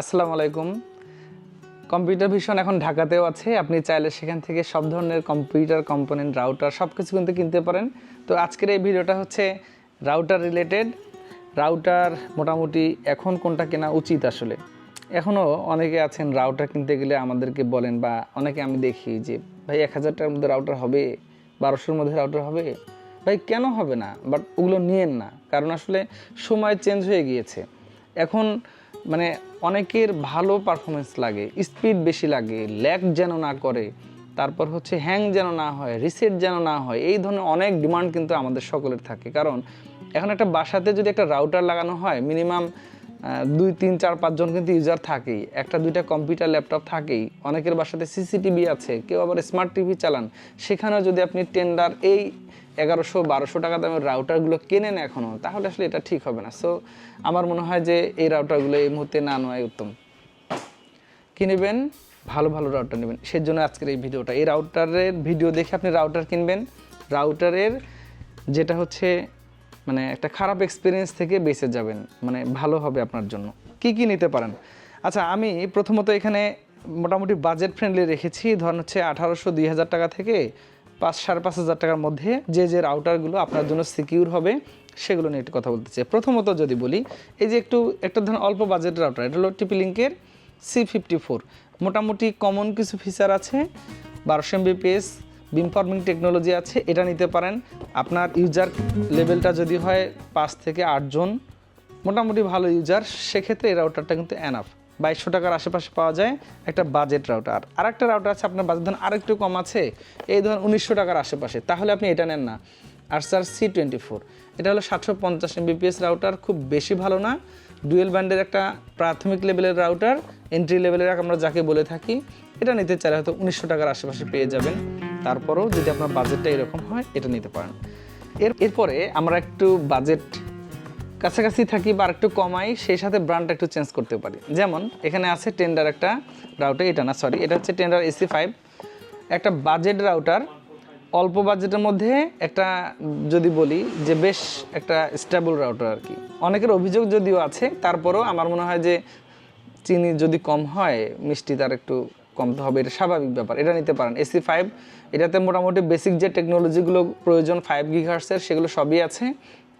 আসসালামু আলাইকুম। Computer vision এখন ঢাকাতেও আছে। আপনি চাইলে সেখান থেকে সব ধরনের কম্পিউটার কম্পোনেন্ট, রাউটার সব কিছু কিন্তু কিনতে পারেন। তো আজকের এই ভিডিওটা হচ্ছে রাউটার রিলেটেড। রাউটার মোটামুটি এখন কোনটা কেনা উচিত আসলে? এখনও অনেকে আছেন রাউটার কিনতে গেলে আমাদেরকে বলেন বা অনেকে আমি দেখি যে, ভাই, এক হাজার টাকার মধ্যে রাউটার হবে? বারোশোর মধ্যে রাউটার হবে? ভাই, কেন হবে না? বাট ওগুলো নিয়েন না। কারণ আসলে সময় চেঞ্জ হয়ে গিয়েছে। এখন মানে অনেকের ভালো পারফরমেন্স লাগে স্পিড বেশি লাগে ল্যাক যেন না করে, তারপর হচ্ছে হ্যাং যেন না হয় রিসেট যেন না হয়, এই ধরনের অনেক ডিমান্ড কিন্তু আমাদের সকলের থাকে। কারণ এখন একটা বাসাতে যদি একটা রাউটার লাগানো হয় মিনিমাম দুই, তিন, চার পাঁচজন কিন্তু ইউজার থাকেই। একটা, দুইটা কম্পিউটার ল্যাপটপ থাকেই। অনেকের বাসাতে সিসিটিভি আছে, কেউ আবার স্মার্ট টিভি চালান। সেখানেও যদি আপনি টেন্ডার এই এগারোশো, বারোশো টাকা দামের রাউটারগুলো কেনেন এখনও, তাহলে আসলে এটা ঠিক হবে না। সো আমার মনে হয় যে এই রাউটারগুলো এই মুহূর্তে না নেওয়াই উত্তম। কি নেবেন? ভালো ভালো রাউটার নেবেন। সেই জন্য আজকের এই ভিডিওটা। এই রাউটারের ভিডিও দেখে আপনি রাউটার কিনবেন। রাউটারের যেটা হচ্ছে মানে একটা খারাপ এক্সপিরিয়েন্স থেকে বেঁচে যাবেন মানে ভালো হবে আপনার জন্য। কি কি নিতে পারেন? আচ্ছা আমি প্রথমত এখানে মোটামুটি বাজেট ফ্রেন্ডলি রেখেছি, ধরুন হচ্ছে আঠারোশো দুই হাজার টাকা থেকে পাঁচ, সাড়ে পাঁচ হাজার টাকার মধ্যে যে যে রাউটারগুলো আপনার জন্য সিকিউর হবে, সেগুলো নিয়ে একটু কথা বলতে চাই। প্রথমত যদি বলি, এই যে একটু, একটা ধরুন অল্প বাজেট রাউটার এটা হলো টিপি লিঙ্কের সি ফিফটি ফোর মোটামুটি কমন কিছু ফিচার আছে, বারোশো এমবিপিএস বিমফর্মিং টেকনোলজি আছে, এটা নিতে পারেন। আপনার ইউজার লেভেলটা যদি হয় পাঁচ থেকে আটজন মোটামুটি ভালো ইউজার, সেক্ষেত্রে এই রাউটারটা কিন্তু এনাফ বাইশশো টাকার আশেপাশে পাওয়া যায় একটা বাজেট রাউটার আর একটা রাউটার আছে, আপনার বাজেট ধরুন আরেকটু কম আছে, এই ধরুন উনিশশো টাকার আশেপাশে, তাহলে আপনি এটা নেন না। আর স্যার সি টোয়েন্টি ফোর এটা হলো সাতশো পঞ্চাশ এমবিপিএস রাউটার খুব বেশি ভালো না। ডুয়েল ব্যান্ডের একটা প্রাথমিক লেভেলের রাউটার এন্ট্রি লেভেলের আমরা যাকে বলে থাকি, এটা নিতে চাইলে হয়তো উনিশশো টাকার আশেপাশে পেয়ে যাবেন। তারপরেও যদি আপনার বাজেটটা এরকম হয়, এটা নিতে পারেন। এর, এরপরে আমরা একটু বাজেট কাছাকাছি থাকি বা একটু কমাই, সেই সাথে ব্র্যান্ডটা একটু চেঞ্জ করতে পারি। যেমন, এখানে আছে টেন্ডার একটা রাউটার এটা না সরি এটা হচ্ছে টেন্ডার এসি ফাইভ একটা বাজেট রাউটার অল্প বাজেটের মধ্যে একটা, যদি বলি যে বেশ একটা স্টেবল রাউটার আর কি। অনেকের অভিযোগ যদিও আছে, তারপরেও আমার মনে হয় যে, চিনি যদি কম হয়, মিষ্টি তার একটু কমতে হবে, এটা স্বাভাবিক ব্যাপার, এটা নিতে পারেন। এসি ফাইভ এটাতে মোটামুটি বেসিক যে টেকনোলজিগুলো প্রয়োজন ফাইভ গিগার্সের সেগুলো সবই আছে।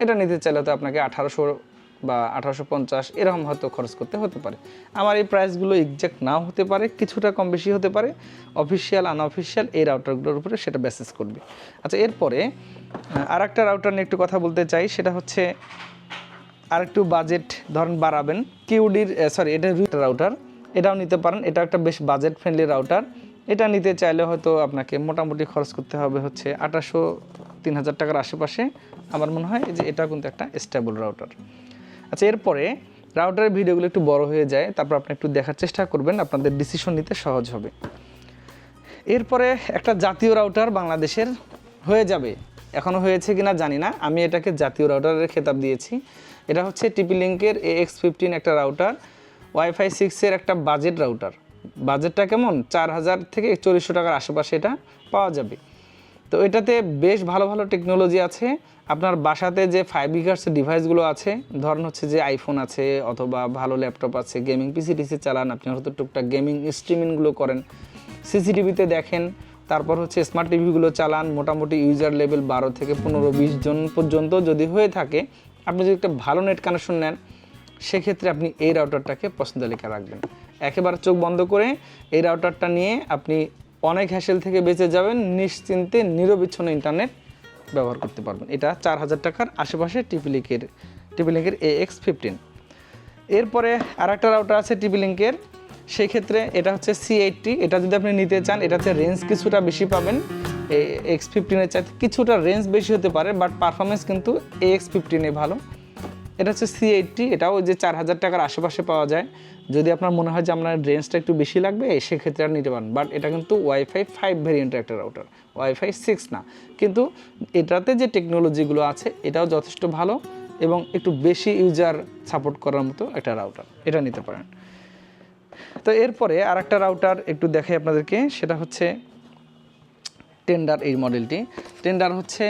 এটা নিতে চাইলে তো আপনাকে আঠারোশো বা আঠারোশো পঞ্চাশ, এরকম হয়তো খরচ করতে হতে পারে। আমার এই প্রাইসগুলো এক্সাক্ট নাও হতে পারে, কিছুটা কম বেশি হতে পারে অফিসিয়াল আনঅফিসিয়াল এই রাউটারগুলোর উপরে সেটা বেসিস করবে। আচ্ছা এরপরে আর একটা রাউটার নিয়ে একটু কথা বলতে চাই, সেটা হচ্ছে আর একটু বাজেট ধরেন বাড়াবেন কিউডির সরি এটা রাউটার এটাও নিতে পারেন। এটা একটা বেশ বাজেট ফ্রেন্ডলি রাউটার এটা নিতে চাইলে হয়তো আপনাকে মোটামুটি খরচ করতে হবে হচ্ছে আঠাশো তিন হাজার টাকার আশেপাশে। আমার মনে হয় যে এটা কিন্তু একটা স্টেবল রাউটার আচ্ছা এরপরে রাউটারের ভিডিওগুলো একটু বড় হয়ে যায়, তারপর আপনি একটু দেখার চেষ্টা করবেন, আপনাদের ডিসিশন নিতে সহজ হবে। এরপরে একটা জাতীয় রাউটার বাংলাদেশের হয়ে যাবে। এখনও হয়েছে কিনা জানি না। আমি এটাকে জাতীয় রাউটারের খেতাব দিয়েছি। এটা হচ্ছে টিপি লিঙ্কের এ এক্স ফিফটিন একটা রাউটার ওয়াইফাই সিক্সের একটা বাজেট রাউটার বাজেটটা কেমন? চার হাজার থেকে চল্লিশশো টাকার আশেপাশে এটা পাওয়া যাবে। তো এটাতে বেশ ভালো ভালো টেকনোলজি আছে। আপনার বাসাতে যে ফাইভ গিগার্স ডিভাইসগুলো আছে, ধরেন হচ্ছে যে আইফোন আছে অথবা ভালো ল্যাপটপ আছে গেমিং পিসি টিসি চালান, আপনি হয়তো টুকটাক গেমিং স্ট্রিমিংগুলো করেন। সিসিটিভিতে দেখেন, তারপর হচ্ছে স্মার্ট টিভিগুলো চালান, মোটামুটি ইউজার লেভেল বারো থেকে পনেরো, বিশ জন পর্যন্ত যদি হয়ে থাকে, আপনি যদি একটা ভালো নেট কানেকশন নেন সেক্ষেত্রে আপনি এই রাউটারটাকে পছন্দ লেখা রাখবেন। একেবারে চোখ বন্ধ করে এই রাউটারটা নিয়ে আপনি অনেক হ্যাসেল থেকে বেঁচে যাবেন, নিশ্চিন্তে নিরবিচ্ছন্ন ইন্টারনেট ব্যবহার করতে পারবেন। এটা চার হাজার টাকার আশেপাশে টিপিলিকের টিপিলিকের এ এক্স ফিফটিন এরপরে আর একটা রাউটার আছে টিপি লিঙ্কের সেই ক্ষেত্রে এটা হচ্ছে সি এইটটি এটা যদি আপনি নিতে চান, এটাতে রেঞ্জ কিছুটা বেশি পাবেন। এক্স ফিফটিনের চাইতে কিছুটা রেঞ্জ বেশি হতে পারে বাট পারফরমেন্স কিন্তু এ এক্স ফিফটিনে ভালো। এটা হচ্ছে সি এইটটি এটাও যে চার হাজার টাকার আশেপাশে পাওয়া যায়। যদি আপনার মনে হয় যে আপনার রেঞ্জটা একটু বেশি লাগবে, সেক্ষেত্রে আর নিতে পারেন। বাট এটা কিন্তু ওয়াইফাই ফাইভ ভেরিয়েন্টের একটা রাউটার ওয়াইফাই সিক্স না। কিন্তু এটাতে যে টেকনোলজিগুলো আছে, এটাও যথেষ্ট ভালো এবং একটু বেশি ইউজার সাপোর্ট করার মতো একটা রাউটার এটা নিতে পারেন। তো এরপরে আর একটা রাউটার একটু দেখাই আপনাদেরকে, সেটা হচ্ছে টেন্ডার এই মডেলটি টেন্ডার হচ্ছে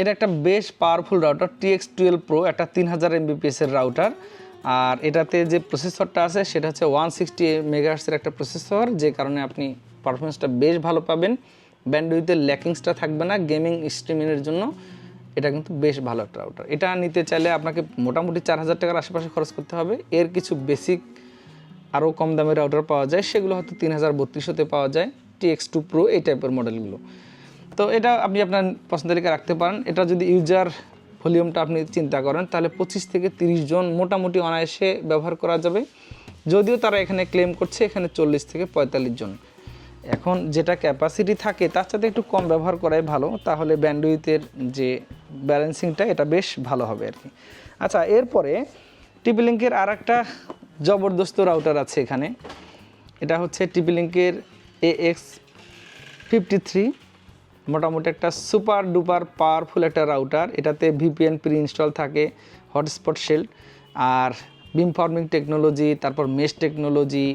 এটা একটা বেশ powerful router TX twelve pro একটা তিন হাজার এমবিপিএসের রাউটার আর এটাতে যে প্রসেসরটা আছে, সেটা হচ্ছে ওয়ান সিক্সটি মেগাহার্সের একটা প্রসেসর যে কারণে আপনি পারফরমেন্সটা বেশ ভালো পাবেন। ব্যান্ডউইথের ল্যাকিংসটা থাকবে না গেমিং স্ট্রিমিংয়ের জন্য। এটা কিন্তু বেশ ভালো একটা রাউটার এটা নিতে চাইলে আপনাকে মোটামুটি চার হাজার টাকার আশেপাশে খরচ করতে হবে। এর কিছু বেসিক আরও কম দামের রাউটার পাওয়া যায়। সেগুলো হয়তো তিন হাজার বত্রিশশোতে পাওয়া যায় টিএক্স টু প্রো এই টাইপের মডেলগুলো তো এটা আপনি আপনার পছন্দের তালিকায় রাখতে পারেন। এটা যদি ইউজার ভলিউমটা আপনি চিন্তা করেন, তাহলে পঁচিশ থেকে তিরিশ জন মোটামুটি অনায়াসে ব্যবহার করা যাবে। যদিও তারা এখানে ক্লেম করছে এখানে চল্লিশ থেকে পঁয়তাল্লিশ জন। এখন যেটা ক্যাপাসিটি থাকে, তার সাথে একটু কম ব্যবহার করাই ভালো। তাহলে ব্যান্ডউইথের যে ব্যালেন্সিংটা এটা বেশ ভালো হবে আর কি। আচ্ছা এরপরে টিপি লিঙ্কের আর একটা জবরদস্ত রাউটার আছে এখানে। এটা হচ্ছে টিপি লিঙ্কের এ এক্স ফিফটি থ্রি মোটামুটি একটা সুপার ডুপার পাওয়ারফুল একটা রাউটার। এটাতে ভিপিএন প্রি ইনস্টল থাকে হটস্পট শেল আর বিম ফার্মিং টেকনোলজি তারপর মেশ টেকনোলজি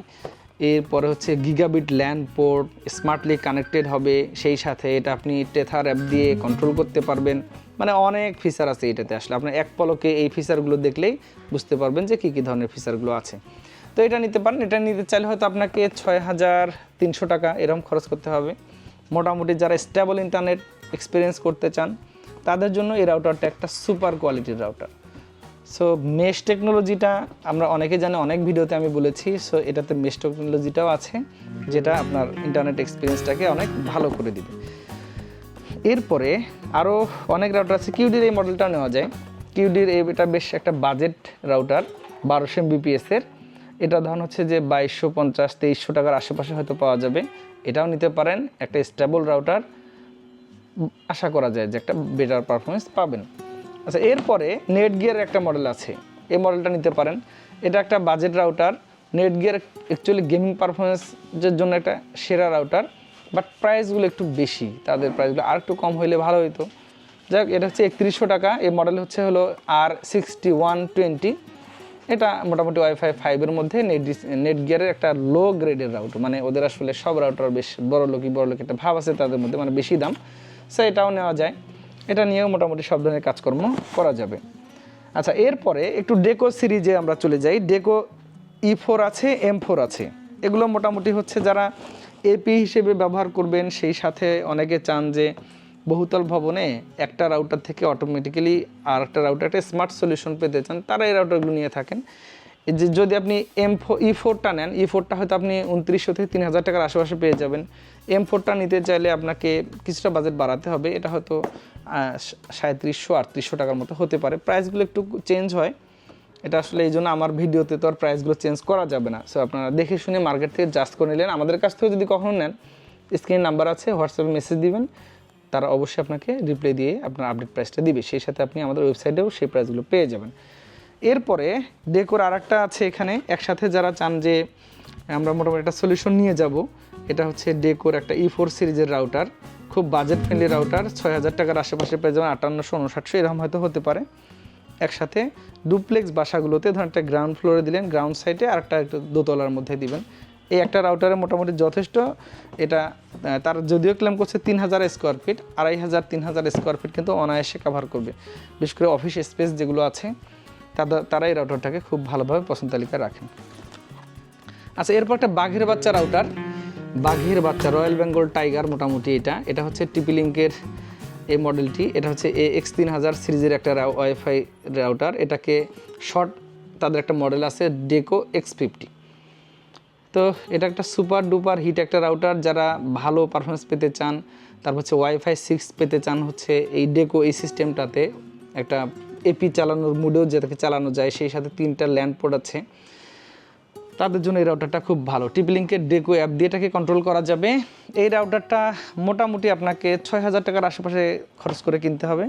এরপরে হচ্ছে gigabit LAN port smartly connected হবে, সেই সাথে এটা আপনি টেথার অ্যাপ দিয়ে কন্ট্রোল করতে পারবেন। মানে অনেক ফিচার আছে এটাতে আসলে। আপনার এক পলকে এই ফিচারগুলো দেখলেই বুঝতে পারবেন যে কী কী ধরনের ফিচারগুলো আছে। তো এটা নিতে পারেন, এটা নিতে চাইলে হয়তো আপনাকে ছয় হাজার তিনশো টাকা এরকম খরচ করতে হবে। মোটামুটি যারা স্টেবল ইন্টারনেট এক্সপিরিয়েন্স করতে চান, তাদের জন্য এই রাউটারটা একটা সুপার কোয়ালিটির রাউটার সো মেশ টেকনোলজিটা আমরা অনেকে জানি, অনেক ভিডিওতে আমি বলেছি সো এটাতে মেশ টেকনোলজিটাও আছে, যেটা আপনার ইন্টারনেট এক্সপিরিয়েন্সটাকে অনেক ভালো করে দিবে। এরপরে আরও অনেক রাউটার আছে কিউডির এই মডেলটা নেওয়া যায়। কিউডির এটা বেশ একটা বাজেট রাউটার বারোশো বিপিএসের এটা ধরুন হচ্ছে যে বাইশশো পঞ্চাশ, তেইশশো টাকার আশেপাশে হয়তো পাওয়া যাবে। এটাও নিতে পারেন, একটা স্টেবল রাউটার আশা করা যায় যে একটা বেটার পারফরমেন্স পাবেন। আচ্ছা এরপরে নেট গিয়ার একটা মডেল আছে, এই মডেলটা নিতে পারেন। এটা একটা budget router Netgear actually gaming পারফরমেন্সের জন্য একটা সেরা রাউটার বাট প্রাইসগুলো একটু বেশি, তাদের প্রাইসগুলো আর একটু কম হইলে ভালো হতো যাই হোক এটা হচ্ছে একত্রিশশো টাকা, এই মডেল হচ্ছে হলো আর সিক্সটি ওয়ান টোয়েন্টি এটা মোটামুটি ওয়াইফাই ফাইভের মধ্যে নেট নেট গিয়ারের একটা লো গ্রেডের রাউটার মানে ওদের আসলে সব রাউটার বেশ বড় লোকই, বড় লোক একটা ভাব আছে তাদের মধ্যে মানে বেশি দাম। সো এটাও নেওয়া যায়। এটা নিয়েও মোটামুটি সব ধরনের কাজকর্ম করা যাবে। আচ্ছা এরপরে একটু ডেকো সিরিজে আমরা চলে যাই। ডেকো ই ফোর আছে এম ফোর আছে। এগুলো মোটামুটি হচ্ছে যারা এপি হিসেবে ব্যবহার করবেন, সেই সাথে অনেকে চান যে বহুতল ভবনে একটা রাউটার থেকে অটোমেটিক্যালি আর একটা রাউটার একটা স্মার্ট সলিউশন পেতে চান, তারা এই রাউটারগুলো নিয়ে থাকেন। যে যদি আপনি এম ই ফোরটা নেন ই ফোরটা হয়তো আপনি উনত্রিশশো থেকে তিন হাজার টাকার আশেপাশে পেয়ে যাবেন। এম ফোরটা নিতে চাইলে আপনাকে কিছুটা বাজেট বাড়াতে হবে, এটা হয়তো সাঁত্রিশশো আটত্রিশশো টাকার মতো হতে পারে। প্রাইসগুলো একটু চেঞ্জ হয়। এটা আসলে এই জন্য আমার ভিডিওতে তো আর প্রাইসগুলো চেঞ্জ করা যাবে না। সো আপনারা দেখে শুনে মার্কেট থেকে জাস্ট করে নিলেন। আমাদের কাছ থেকে যদি কখনো নেন স্ক্রিন নাম্বার আছে হোয়াটসঅ্যাপে মেসেজ দিবেন। তারা অবশ্যই আপনাকে রিপ্লাই দিয়ে আপনার আপডেট প্রাইসটা দিবে। সেই সাথে আপনি আমাদের ওয়েবসাইটেও সেই প্রাইসগুলো পেয়ে যাবেন। এরপরে ডেকোর আর একটা আছে এখানে। একসাথে যারা চান যে আমরা মোটামুটি একটা সলিউশন নিয়ে যাব, এটা হচ্ছে ডেকোর একটা ই ফোর সিরিজের রাউটার খুব বাজেট ফ্রেন্ডলি রাউটার ছয় হাজার টাকার আশেপাশে পেয়ে যাবেন আটান্নশো উনষাটশো এরকম হয়তো হতে পারে। একসাথে ডুপ্লেক্স বাসাগুলোতে ধরেন একটা গ্রাউন্ড ফ্লোরে দিলেন গ্রাউন্ড সাইডে আর একটু দোতলার মধ্যে দিবেন। এই একটা রাউটারে মোটামুটি যথেষ্ট। এটা তার যদিও ক্লেম করছে তিন হাজার স্কোয়ার ফিট আড়াই হাজার তিন হাজার স্কোয়ার ফিট কিন্তু অনায়াসে কভার করবে। বিশেষ করে অফিস স্পেস যেগুলো আছে তারা এই রাউটারটাকে খুব ভালোভাবে পছন্দ তালিকায় রাখেন। আচ্ছা এরপর একটা বাঘের বাচ্চা রাউটার বাঘের বাচ্চা রয়্যাল বেঙ্গল টাইগার মোটামুটি এটা। এটা হচ্ছে টিপি লিঙ্কের এই মডেলটি এটা হচ্ছে এ এক্স তিন হাজার সিরিজের একটা ওয়াইফাই রাউটার এটাকে শর্ট তাদের একটা মডেল আছে ডেকো এক্স ফিফটি তো এটা একটা সুপার ডুপার হিট একটা রাউটার যারা ভালো পারফরমেন্স পেতে চান। তারপর হচ্ছে ওয়াইফাই সিক্স পেতে চান হচ্ছে এই ডেকো এই সিস্টেমটাতে একটা এপি চালানোর মুডেও যেটাকে চালানো যায়, সেই সাথে তিনটা ল্যান্ড পোর্ট আছে। তাদের জন্য এই রাউটারটা খুব ভালো। টিপলিঙ্কের ডেকো অ্যাপ দিয়ে এটাকে কন্ট্রোল করা যাবে। এই রাউটারটা মোটামুটি আপনাকে ছয় হাজার টাকার আশেপাশে খরচ করে কিনতে হবে।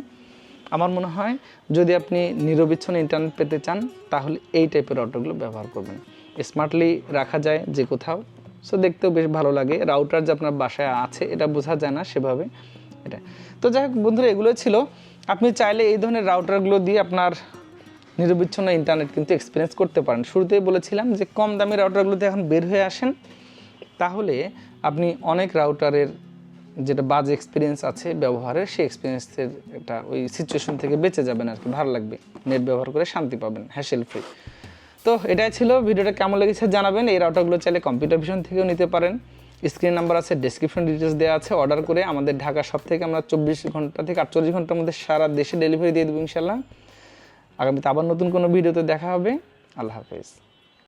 আমার মনে হয় যদি আপনি নিরবিচ্ছিন্ন ইন্টারনেট পেতে চান, তাহলে এই টাইপের রাউটারগুলো ব্যবহার করবেন। স্মার্টলি রাখা যায় যে কোথাও। সো দেখতেও বেশ ভালো লাগে। রাউটার যে আপনার বাসায় আছে, এটা বোঝা যায় না সেভাবে। এটা। তো যাই হোক বন্ধুরা এগুলো ছিল। আপনি চাইলে এই ধরনের রাউটারগুলো দিয়ে আপনার নিরবিচ্ছিন্ন ইন্টারনেট কিন্তু এক্সপিরিয়েন্স করতে পারেন। শুরুতেই বলেছিলাম যে কম দামি রাউটারগুলোতে এখন বের হয়ে আসেন। তাহলে আপনি অনেক রাউটারের যেটা বাজে এক্সপিরিয়েন্স আছে ব্যবহারের, সেই এক্সপিরিয়েন্সের একটা ওই সিচুয়েশন থেকে বেঁচে যাবেন আর কি। ভালো লাগবে। নেট ব্যবহার করে শান্তি পাবেন হ্যাসেল ফ্রি তো এটাই ছিল। ভিডিওটা কেমন লেগেছে জানাবেন। এই রাউটারগুলো চাইলে কম্পিউটার ভিশন থেকেও নিতে পারেন। স্ক্রিন নাম্বার আছে ডিসক্রিপশন ডিটেলস দেওয়া আছে। অর্ডার করে আমাদের ঢাকা সব থেকে আমরা চব্বিশ ঘণ্টা থেকে আটচল্লিশ ঘণ্টার মধ্যে সারা দেশে ডেলিভারি দিয়ে দেবো ইনশাল্লাহ আগামীতে আবার নতুন কোনো ভিডিওতে দেখা হবে। আল্লাহ হাফেজ।